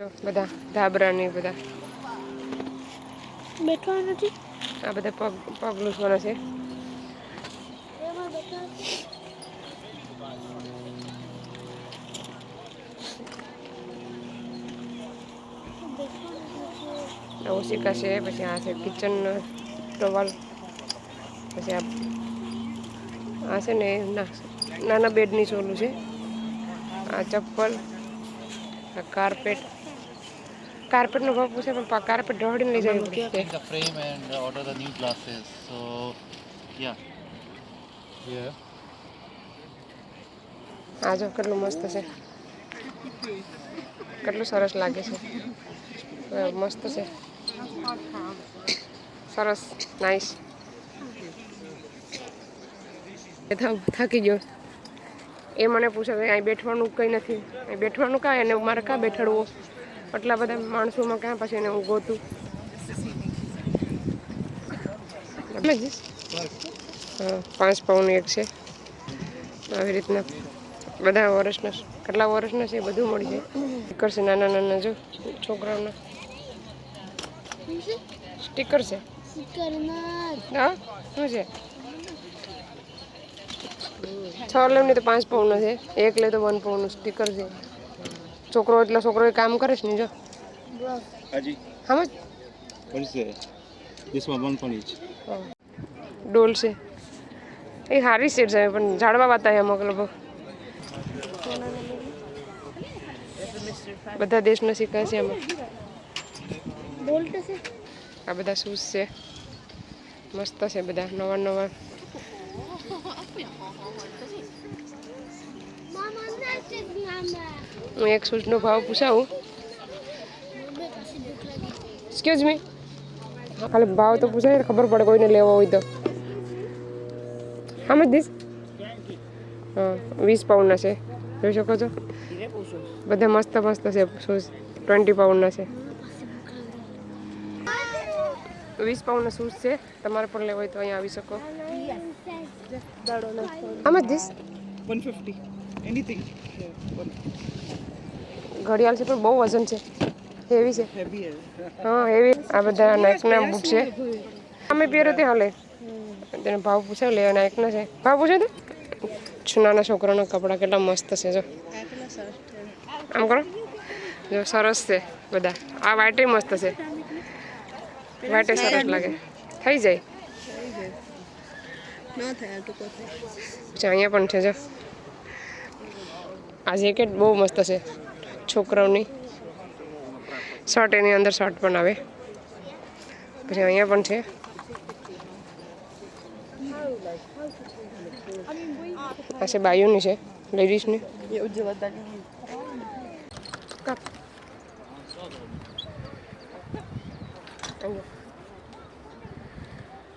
જો બધા ધાબરા ને એ બધા. બેઠવા નથી આ બધા પગ પગ લૂસવાના છે. એમાં બેઠા આ ઓશિકા છે પછી આ છે કિચન ટોવાલ. પછી આ આ છે ને ના નાના બેડની સોલું છે. આ ચપ્પલ આ કાર્પેટ કાર્પેટનો ભાવ પૂછે પણ કાર્પેટ ઢોળીને લઈ જવું પડે take the frame and uh, order the new glasses. So, yeah. Yeah. આ જો કેટલું મસ્ત છે. કેટલું સરસ લાગે છે. મસ્ત છે. સરસ નાઈસ થાકી ગયો. એ મને પૂછે કે અહીં બેઠવાનું કંઈ નથી? અહીં બેઠવાનું કાંઈ? અને મારે કાં બેઠાડવું? આટલા બધા માણસોમાં ક્યાં પછી એને હું ગોતું પાંચ પાઉન્ડ એક છે. આવી રીતના બધા વર્ષના કેટલા વર્ષના છે બધું મળી જાય. સ્ટીકર છે નાના નાના જો છોકરાઓના. સ્ટીકર છે. હા? શું છે? છ લેવ ને તો પાંચ પાઉન્ડનો છે. એક લે તો વન પાઉન્ડનું સ્ટીકર છે. છોકરો એટલે છોકરો કામ કરે છે ને જો. Haji, હા જ what is that? This one, one pound each. ડોલ છે. એ સારી સીટ છે પણ ઝાડવા વાતા અમુક લગભગ બધા દેશના સિક્કા છે એમાં. છે. આ બધા શૂઝ છે. મસ્ત છે બધા નવા નવા. મામા નાચે મામા. હું એક શૂઝનો ભાવ પૂછાવું? એક્સક્યુઝ મી ખાલી ભાવ તો પૂછાય ને ખબર પડે કોઈને લેવો હોય તો. હા મચ દીસ હા વીસ પાઉન્ડના છે. જોઈ શકો છો? બધા મસ્ત મસ્ત છે શૂઝ ટ્વેન્ટી પાઉન્ડના છે. વીસ પાઉન્ડના શૂઝ છે. તમારે પણ લેવો હોય તો અહીંયા આવી શકો. હા much these 150 anything. Yeah, one. ઘડિયાળ છે પણ બહુ વજન છે. હેવી છે. હા હેવી આ બધા નાઇકના બૂટ છે. અમે પહેરો તે હાલે. તેનો ભાવ પૂછ્યો લે નાઇકના છે. ભાવ પૂછ્યો તે? નાના છોકરાના કપડાં કેટલા મસ્ત છે, જો. આમ કરો. જો, સરસ છે બધા. આ વાઈટે મસ્ત છે. વાઈટે સરસ લાગે. થઈ જાય. અહીંયા પણ છે, જો. આ જેકેટ બહુ મસ્ત છે. છોકરાઓની શર્ટ એની અંદર શર્ટ પણ આવે પછી અહીંયા પણ છે. આ છે બાયોની છે, લેડીઝની.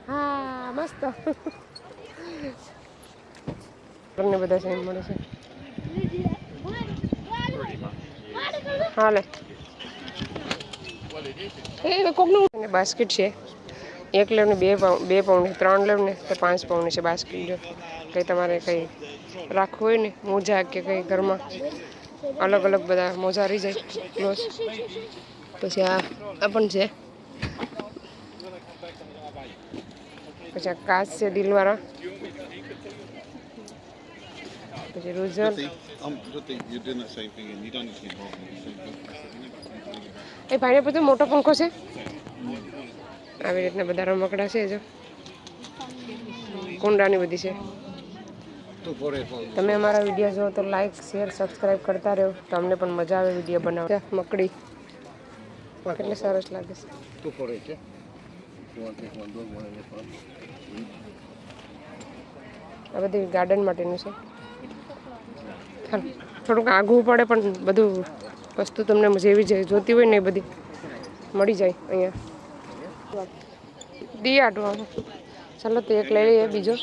હા, મસ્ત. આપણને બધા સાઈન મળે છે. હાલે. એ કોકનું બાસ્કેટ છે. એક લેવ ને બે પાઉન્ડ બે પાઉન્ડ ત્રણ લેવ ને તો પાંચ પાઉન્ડ છે બાસ્કેટ જો. કંઈ તમારે કંઈ રાખવું હોય ને, મોજા કે કંઈ ઘરમાં અલગ અલગ બધા મોજા રહી જાય ક્લોઝ પછી આ આ પણ છે. પછી આ કાચ છે દિલવાળા પછી રૂઝલ Jyoti, um, Jyoti, you're doing the same thing and you don't need to get involved in the same thing. એ ભાઈને બધો મોટો પંખો છે. આવી રીતના બધા રમકડા છે જો. કુંડાની બધી છે. તમે અમારા વીડિયો જુઓ તો લાઈક શેર સબસ્ક્રાઈબ કરતા રહો. તમને પણ મજા આવે વીડિયો બનાવતા મકડી. કેટલી સરસ લાગે છે. આ બધી ગાર્ડન માટેનું છે. થોડુંક આઘું પડે પણ બધું વસ્તુ તમને જેવી જે જોતી હોય ને એ બધી મળી જાય અહીંયા. દી આટો ચાલો તો એક લઈ લઈએ બીજો.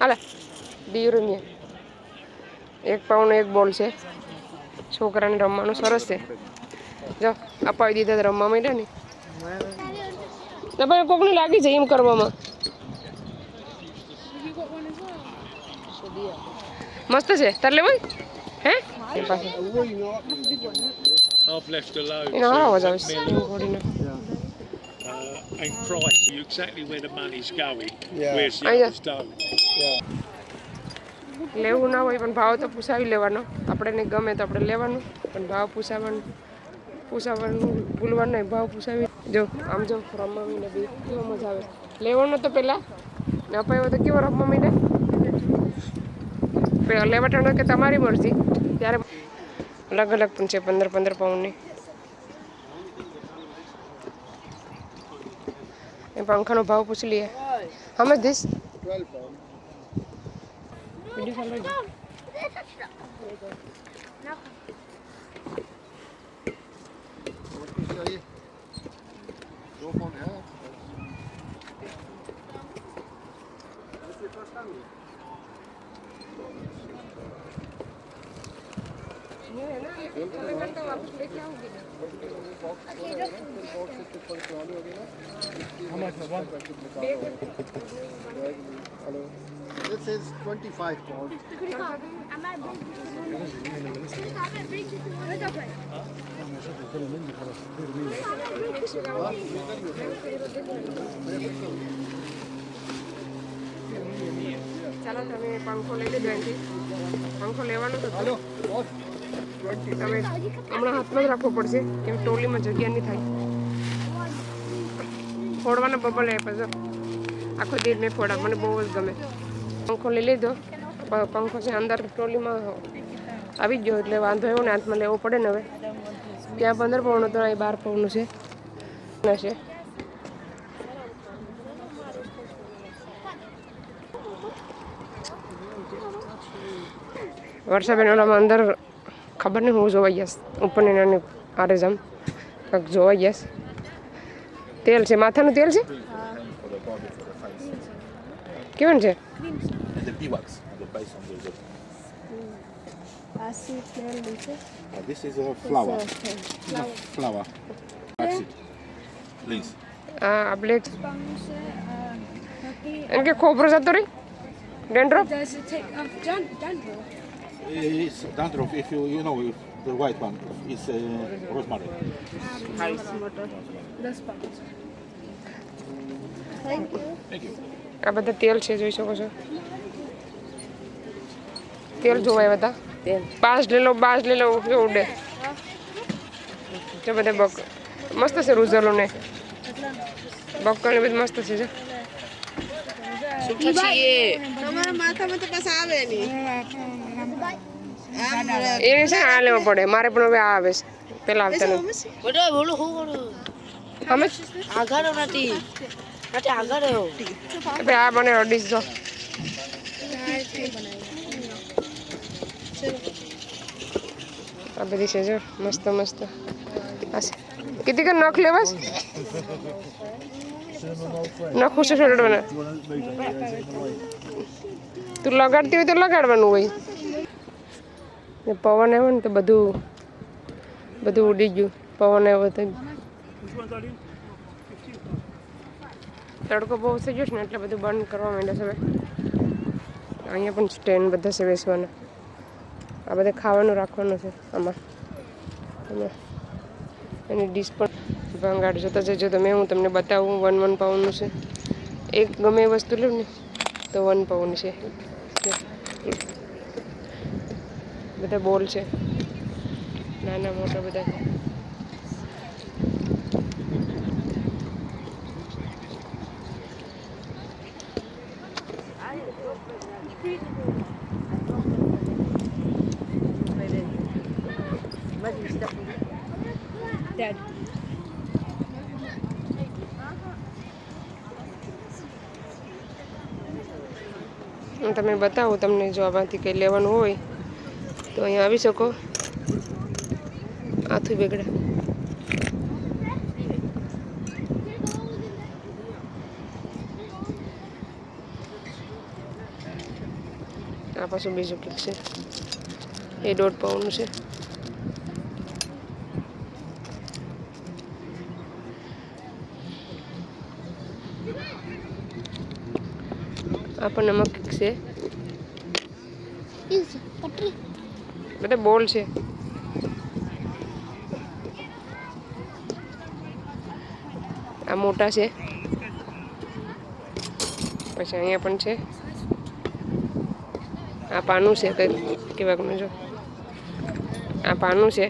હાલે. દી રમીએ. એક પાઉનો એક બોલ છે. છોકરાને રમવાનું સરસ છે. જો અપાવી દીધા રમવા માંડ્યા ને. ભાઈ કોકને લાગી જાય એમ કરવામાં. મસ્ત છે. તાર લેવું હે? I've left a load એનો so I was ઘોડીનો uh, and price you exactly where the money's going. Yeah. Where's the yeah. others done? લેવું ના હોય પણ ભાવ તો પૂછાવી લેવાનો. આપણે નહીં ગમે તો આપણે લેવાનું પણ ભાવ પૂછાવાનું પૂછાવાનું ભૂલવાનું નહીં ભાવ પૂછાવી જો આમ જો રમવા બી કેવો મજા આવે. લેવાનો તો પહેલાં. ને અપાયો તો કેવો રમવા મીને લેવા ટાણો કે તમારી મરજી, ત્યારે અલગ અલગ પણ છે, પંદર પંદર પાઉન્ડની. એ પંખાનો ભાવ પૂછી લઈએ. હમે ધીસ વીડિયો ચાલુ 25 pounds. ચાલો તમે પંખો લઈ લેજો અહીંથી પંખો લેવાનો તો તમે હમણાં હાથમાં જ રાખવો પડશે કેમ ટોલીમાં જગ્યા નહીં થાય. ફોડવાનો બબલ એ પછી આખો દીર મેં ફોડા મને બહુ જ ગમે. પંખો લઈ લીધો. પંખો છે અંદર ટ્રોલીમાં આવી ગયો એટલે વાંધો એવો ને હાથમાં લેવો પડે ને હવે. ત્યાં પંદર પૌનો તો અહીં બાર પૌનો છે. છે. વર્ષાબેન ઓલામાં અંદર ખબર નહીં હું જોવા ગયાસ. ઉપરની નાની આરે જમ કંઈક જોવા ગયાસ. તેલ છે માથાનું તેલ છે? કેવું છે. And the beeswax, and the base on the uh, This is a flower. Flower. Wax it. Please. આ આ બ્લેક એમ કે ખોપરો જતો રહી dandruff Does it take off done dandruff? It's dandruff if you, you know, if the white one is uh, rosemary. The sponge. Thank you. આ બધા તેલ છે જોઈ શકો છો તેલ જોવાય બધા? પાંચ લઈ લો બાસ લઈ લો કેવું ઉડે. જો બધા બક મસ્ત છે રૂઝલો ને. બક્કલ ને બધું મસ્ત છે જો. તમારા માથામાં તો પાછા આવે નહીં. એને છે ને આ લેવા પડે. મારે પણ હવે આ આવે છે. પેલા આવતા અમે આગળ નથી. નથી આગળ આ બને અડીસ જો. આ બધી છે જો, મસ્ત મસ્ત. કીધી કે નખ લેવાસ નખ ખુશ છોડવાના તું લગાડતી હોય તો લગાડવાનું હોય. ને પવન આવ્યો ને તો બધું બધું ઉડી ગયું. પવન આવ્યો તો તડકો બહુ થઈ ગયો છે ને એટલે બધું બંધ કરવા માંડ્યા છે હવે. અહીંયા પણ સ્ટેન્ડ બધા છે બેસવાના. આ બધા ખાવાનું રાખવાનું છે આમાં. અને એની ડીશ પણ ભંગાડ જોતા જજો તમે, હું તમને બતાવું વન વન પાઉન્ડનું છે. એક ગમે એ વસ્તુ લઉં ને, તો વન પાઉન્ડ છે. બધા બોલ છે. નાના મોટા બધા છે Dad. હું તમે બતાવું, તમને જો આમાંથી કંઈ લેવાનું હોય તો અહીંયા આવી શકો. આથું બેગડા. આ પાછું બીજું કંઈક છે. એ દોઢ પાઉન્ડનું છે. આ પણ નમક છે. બધા બોલ છે. આ મોટા છે. પછી અહીંયા પણ છે. આ પાનું છે કંઈક કેવાકનું જો. આ પાનું છે.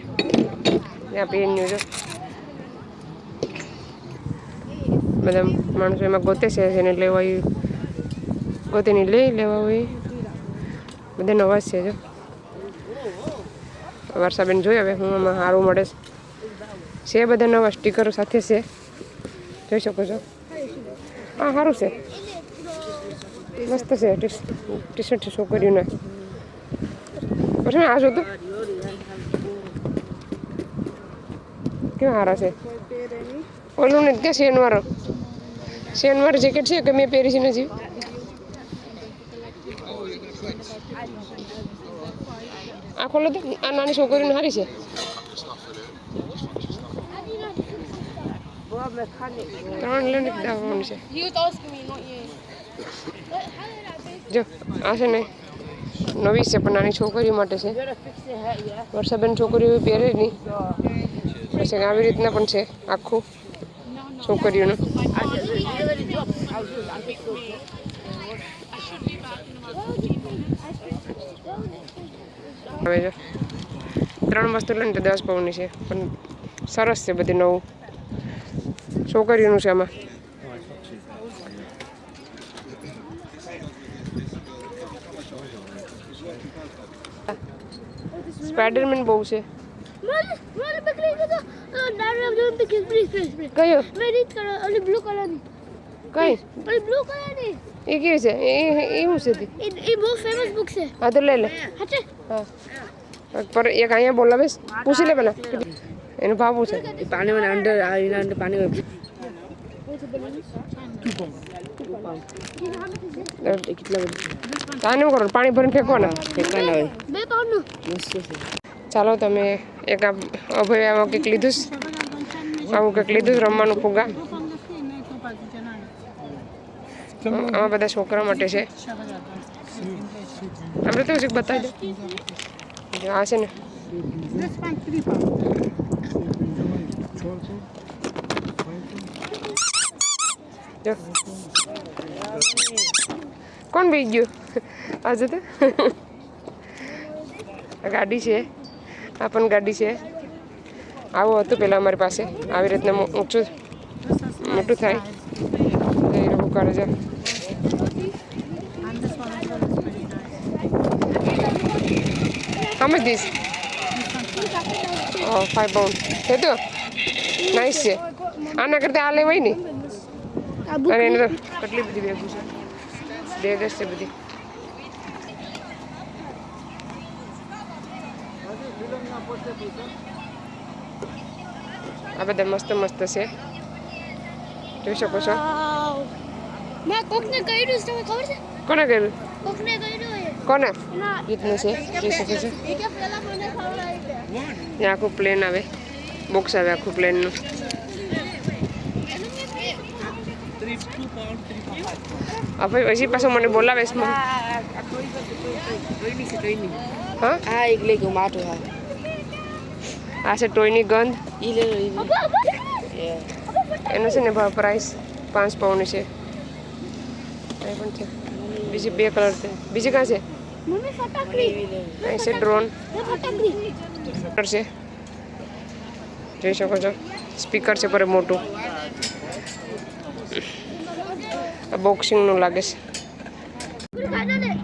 આ પેનનું જો. બધા માણસો એમાં ગોતે છે એને લેવા હોય ગોતીને લઈ લેવા હોય. બધા નવા જ છે જો. વર્ષાબેન જોઈ હવે હું આમાં સારું મળે છે. છે બધા નવા સ્ટીકરો સાથે છે. જોઈ શકો છો. હા સારું છે. મસ્ત છે, ટી શર્ટ છોકરીઓને. પછી આ જોતું કેવા સારા છે. ઓલું ને ક્યાં શેનવાળો શેનવાર જેકેટ છે કે મેં પહેરી છે નથી આ ખોલો તો આ નાની છોકરીને હારી છે ત્રણ લઈને દાવવાની છે. જો આ છે ને નવી છે પણ નાની છોકરીઓ માટે છે વર્ષાબેન છોકરીઓ પહેરે નહીં પછી આવી રીતના પણ છે આખું છોકરીઓનું હવે જો ત્રણ વસ્તુ લઈને તો દસ પાઉન્ડની છે પણ સરસ છે બધી નવું છોકરીઓનું છે આમાં સ્પાઈડરમેન બહુ છે. Oh. કયો. કઈ color. ni. એ કેવી છે? એ એ હું છે એ બહુ ફેમસ બુક છે. હા તો લઈ લે. હા પર એક અહીંયા બોલાવે પૂછી લે પેલા. એનું ભાવ પૂછે. પાણી મને અંડર એના અંડર પાણી તાને કરો? પાણી ભરીને ફેંકવાના ચાલો તમે એક આ અભયામાં કંઈક લીધું આવું કંઈક લીધું રમવાનું ફુગા આમાં બધા છોકરા માટે છે. આપણે તો હજી બતાવી દો. આ છે ને. કોણ બી ગયું? આજે તો. ગાડી છે. આ પણ ગાડી છે. આવું હતું પહેલાં અમારી પાસે. આવી રીતના ઊંચું મોટું થાય. એ લોકો કરે How much this? Oh, five pound. Hey, તો Nice છે આના કરતા આ લેવાય ને અને એને તો કેટલી બધી બેગો છે બેગ છે બધી આ બધા મસ્ત મસ્ત છે જોઈ શકો છો મેં કોકને કર્યું છે તમને ખબર છે કોને કર્યું કોકને કર્યું કોને? ના. રીતનું છે. ત્યાં આખું પ્લેન આવે. બોક્સ આવે આખું પ્લેનનું હા ભાઈ હજી પાછું મને બોલાવે છે હા? આ એક લઈ ગયું માટું હા. આ છે ટોયની ગંધ. ઈ લે એનો છે ને ભાવ પ્રાઇસ પાંચ પાઉન્ડ છે. એ પણ છે. બીજી બે કલર છે. બીજી કા છે? મમ્મી ફટાકડી. છે ડ્રોન. ફટાકડી. છે. જોઈ શકો છો. સ્પીકર છે પર મોટું. બોક્સિંગ બોક્સિંગનું લાગે છે. ને.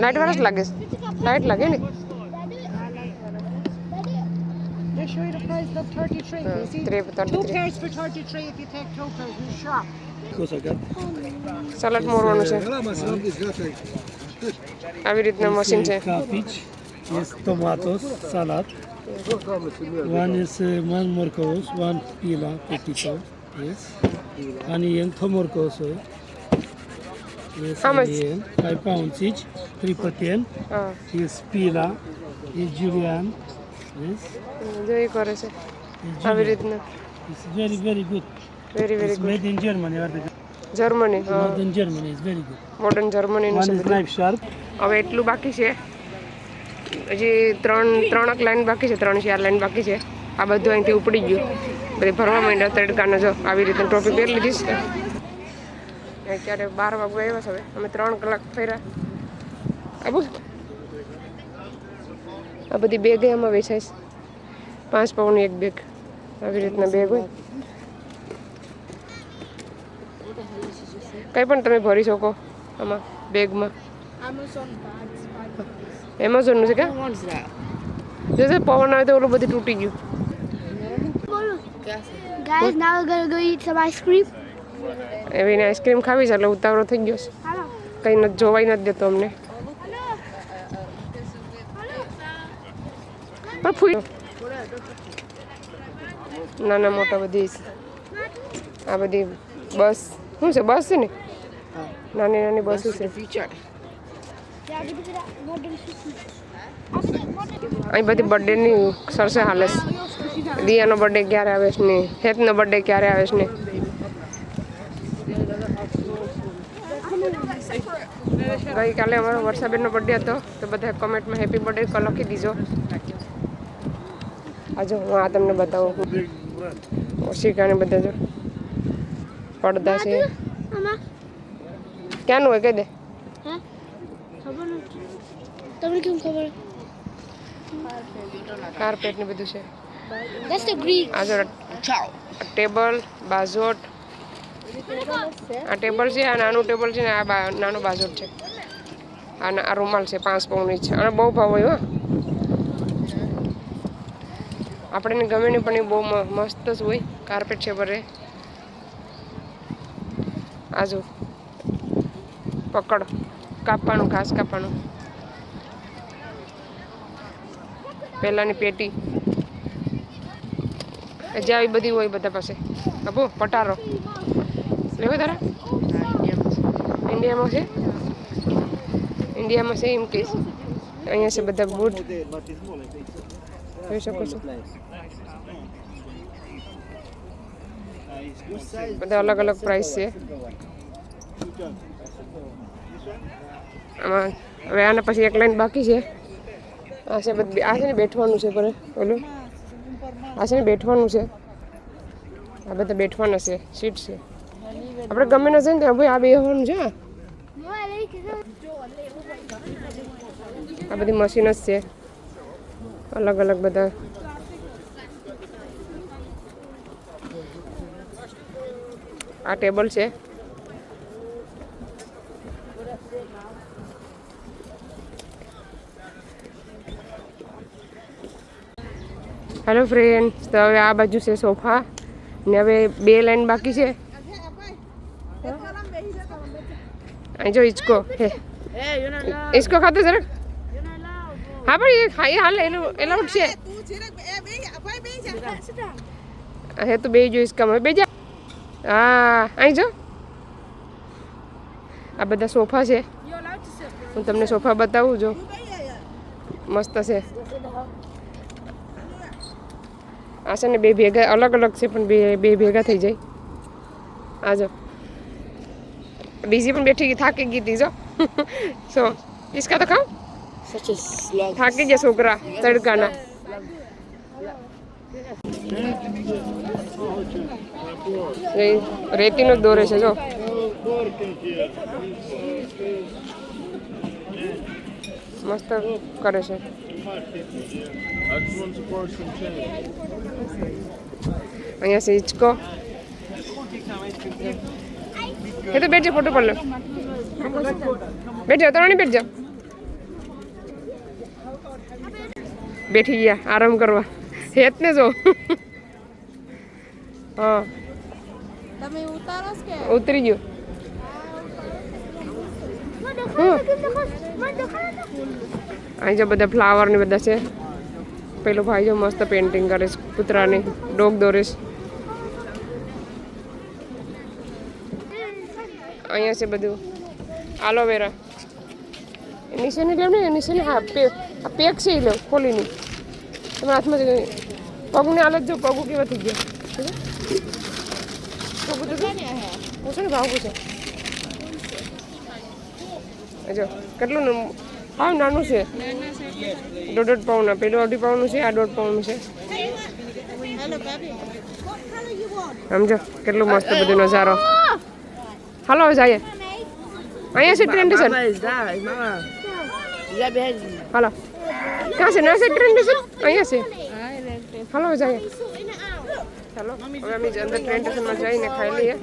લાઈટ વાળા જ લાગે છે. લાઇટ લાગે ને? They show you the price of thirty-three. Uh, you see, three for 33. two pairs for thirty-three if you take two pairs in the shop. Salad મોરવાનું છે આવી રીતના મશીન છે cabbage, yes, tomatoes, salad. One is uh, one morcos, one pila, potato, yes. Onion, two morcos, uh, yes, How much? onion, five pounds each, three per ten. Uh. Yes, pila, is julienne, yes. કરે છે. આવી રીતના. It's very very good very very good made in Germany are Germany made in Germany is very good modern જર્મનીનું One છે is sharp હવે એટલું બાકી છે. હજી ત્રણ ત્રણક લાઈન બાકી છે ત્રણ ચાર લાઈન બાકી છે. આ બધું અહીંથી ઉપડી ગયું. બધી ભરવા માંડ્યા તડકાનો જો. આવી રીતે ટોપી પહેરી લીધી છે. અત્યારે બાર વાગવા આવ્યા છે હવે? અમે ત્રણ કલાક ફર્યા આબુ. આ બધી બેગ એમાં વેચાય છે. પાંચ પાઉની એક બેગ આવી રીતના બેગ હોય. કંઈ પણ તમે ભરી શકો આમાં બેગમાં એમેઝોનનું છે કે? જશે પવન આવે તો ઓલું બધું તૂટી ગયું. Guys, now we're gonna go eat some ice cream. એવીને આઈસ્ક્રીમ ખાવી છે એટલે ઉતાવળો થઈ ગયો છે. કંઈ નથી જોવાઈ નથી દેતો અમને. પણ ફૂલ નાના મોટા બધી. આ બધી બસ. શું છે? બસ છે ને? નાની નાની બસો છે. અહીં બધી બર્થડેની સરસે હાલે છે. દિયાનો બર્થડે ક્યારે આવે છે ને? હેતનો બર્થડે ક્યારે આવે છે ને? ગઈકાલે અમારો વર્ષાબેનનો બર્થડે હતો, તો બધા કમેન્ટમાં હેપી બર્થડે લખી દીજો. આજે હું આ તમને બતાવું ઓશિકાને બધા જો પડદા છે. ક્યાંનું હોય? કહી દે. તમને કેમ ખબર? કાર્પેટ ને બધું છે. આ જો ટેબલ બાજોટ. આ ટેબલ છે આ નાનું ટેબલ છે ને આ બા- નાનો બાજોટ છે. આ આ રૂમાલ છે પાંચ પાઉન્ડની છે. અને બહુ ભાવ હોય હો. આપણને ગમે નહીં પણ એ બહુ મસ્ત જ હોય. કાર્પેટ છે ભરે આજુ. પકડ. કાપવાનું, ઘાસ કાપવાનું. પહેલાંની પેટી. જે આવી બધી હોય બધા પાસે. અબો પટારો. લેવો તારા? ઇન્ડિયામાં છે? ઇન્ડિયામાં છે એમ કહીશ અહીંયા છે બધા બૂટ. જોઈ શકો છો. બધા અલગ અલગ પ્રાઇસ છે. આમાં હવે આના પછી એક લાઈન બાકી છે. આ છે બધ, આ છે ને બેઠવાનું છે પર, ઓલું? આ છે ને બેઠવાનું છે. આ બધા બેઠવાના છે સીટ છે. આપણે ગમે ના છે ને ત્યાં ભાઈ આ બેહવાનું છે. આ બધી મશીન જ છે. અલગ અલગ બધા આ ટેબલ છે. હેલો ફ્રેન્ડ તો હવે આ બાજુ છે સોફા. ને હવે બે લાઈન બાકી છે. અહીં જો હિચકો હે. હિચકો ખાતો જરાક હા પણ એ ખાઈ હાલ એનું એલાઉડ છે. હે તો બે જો હિચકામાં બે હા, અહીં જો. આ બધા સોફા છે. હું તમને સોફા બતાવું, જો. મસ્ત છે. આ છે ને બે ભેગા, અલગ અલગ છે, પણ બે બે ભેગા થઈ જાય. આ જો. બીજી પણ બેઠી ગઈ, થાકી ગઈ હતી, જો. સો ઈસકા તો slug. થાકી ગયા છોકરા, તડકાના. રેતીનો જ દોરે છે જો. મસ્ત કરે છે. અહીંયા છે હિચકો. એ તો બેઠ જા ફોટો પડ લો. બેઠ જાઓ બેઠ જાઓ બેઠી ગયા, આરામ કરવા. હેત ને જો. હા. તમે ઉતારો કે? ઉતરી ગયો. અહીં જો બધા ફ્લાવર ને બધા છે. પેલો ભાઈ જો મસ્ત પેન્ટિંગ કરે છે કૂતરાની ડોગ દોરીશ અહીંયા છે બધું. આલોવેરા નીચે ને લેવ ને છે ને હા પે આ પેક છે એ લો ખોલીને તમારા હાથમાં જ પગને હાલત જો પગું કેવા થઈ ગયા? પગું તો જો. પૂછો ને ભાવ પૂછો જો કેટલું હા નાનું છે. દોઢ દોઢ પાઉન્ડના પેલું અઢી પાઉન્ડનું છે આ દોઢ પાઉન્ડનું છે. સમજો કેટલું મસ્ત બધું નજારો. હાલો હવે જઈએ. અહીંયા છે ટ્રેન સ્ટેશન હાલો. ક્યાં છે? ના છે ટ્રેન સ્ટેશન અહીંયા છે. હાલો જઈએ. ચાલો, હવે અમે અંદર ટ્રેન સ્ટેશનમાં જઈને ખાઈ લઈએ.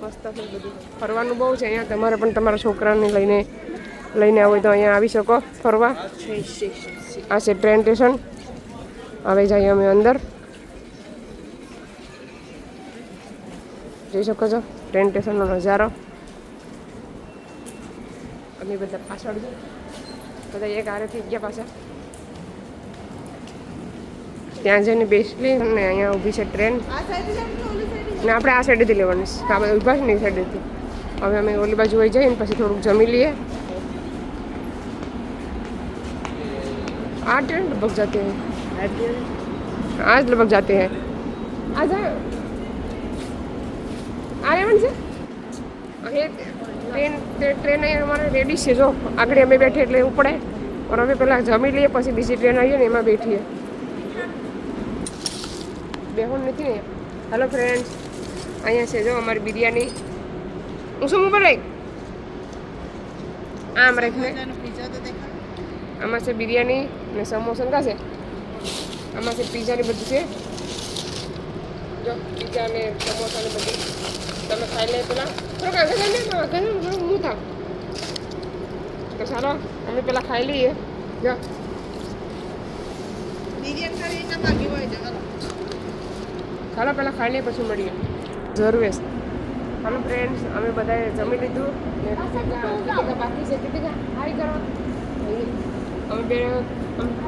મસ્ત છે બધું. ફરવાનું બહુ છે અહીંયા. તમારે પણ તમારા છોકરાને લઈને લઈને આવો તો અહીંયા આવી શકો ફરવા. આ છે ટ્રેન સ્ટેશન હવે જઈએ અમે અંદર. જોઈ શકો છો ટ્રેન સ્ટેશનનો નજારો. અમે બધા પાછળ બધા એક આરેથી ગયા પાછા ત્યાં જઈને બેસલી અને અહીંયા ઊભી છે ટ્રેન ને આપણે આ સાઈડેથી લેવાની છે આ બધા ઊભા છે ને એ સાઈડેથી હવે અમે ઓલી બાજુ વહી જઈએ ને પછી થોડુંક જમી લઈએ આ ट्रेन लगभग जाते हैं आज लगभग जाते हैं आज આર્યમન છે અહીં ટ્રેન ટ્રેન અહીં અમારે રેડી છે જો આગળ અમે બેઠે એટલે એવું પડે પણ અમે પહેલાં જમી લઈએ પછી બીજી ટ્રેન આવીએ ને એમાં બેઠીએ બેહોન નથી ને. હેલો ફ્રેન્ડ્સ અહીંયા છે, જો, અમારી બિરયાની. હું શું ઉપર રહી? આમ રાખને આમાં છે બિરયાની ને સમોસા કાશે આમાં છે પીઝાની બધું છે. જો પીઝા ને સમોસા ને બધું. તમે ખાઈ લે પેલા. થોડુંક હું થાવ. તો ચાલો, અમે પેલા ખાઈ લઈએ. જો. ચાલો પહેલાં ખાઈ લઈએ પછી મળીએ. જરૂર હાલો ફ્રેન્ડ્સ અમે બધાએ જમી લીધું. બાકી છે અમે બે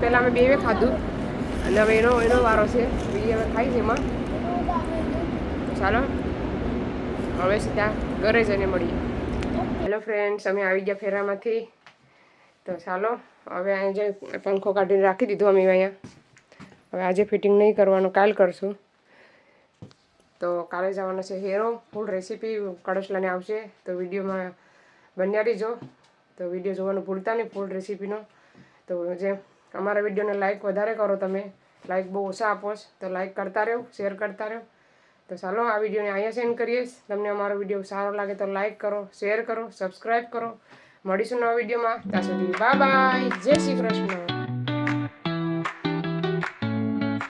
પહેલાં અમે બે ખાધું. અને હવે એનો એનો વારો છે. બીજી અમે ખાઈ છે એમાં. ચાલો. હવે સીધા ઘરે જઈને મળીએ. હેલો ફ્રેન્ડ્સ અમે આવી ગયા ફેરામાંથી. તો ચાલો હવે અહીં જે પંખો કાઢીને રાખી દીધો અમે અહીંયા. હવે આજે ફિટિંગ નહીં કરવાનું કાલ કરશું. તો કાલે જવાનો છે હેરો. ફૂલ રેસીપી કડસલાને આવશે. તો વિડીયોમાં બન્યા રહીજો તો વીડિયો જોવાનું ભૂલતા નહીં ફૂલ રેસીપીનો તો જે અમારા વિડીયોને લાઇક વધારે કરો તમે. લાઇક બહુ ઓછા આપો તો લાઇક કરતા રહો શેર કરતા રહો તો ચાલો, આ વિડીયોને અહીંયા સેન્ડ કરીએ. તમને અમારો વીડિયો સારો લાગે તો લાઇક કરો શેર કરો સબસ્ક્રાઈબ કરો. મળીશું નવા વિડીયોમાં. ત્યાં સુધી બાય જય શ્રી કૃષ્ણ.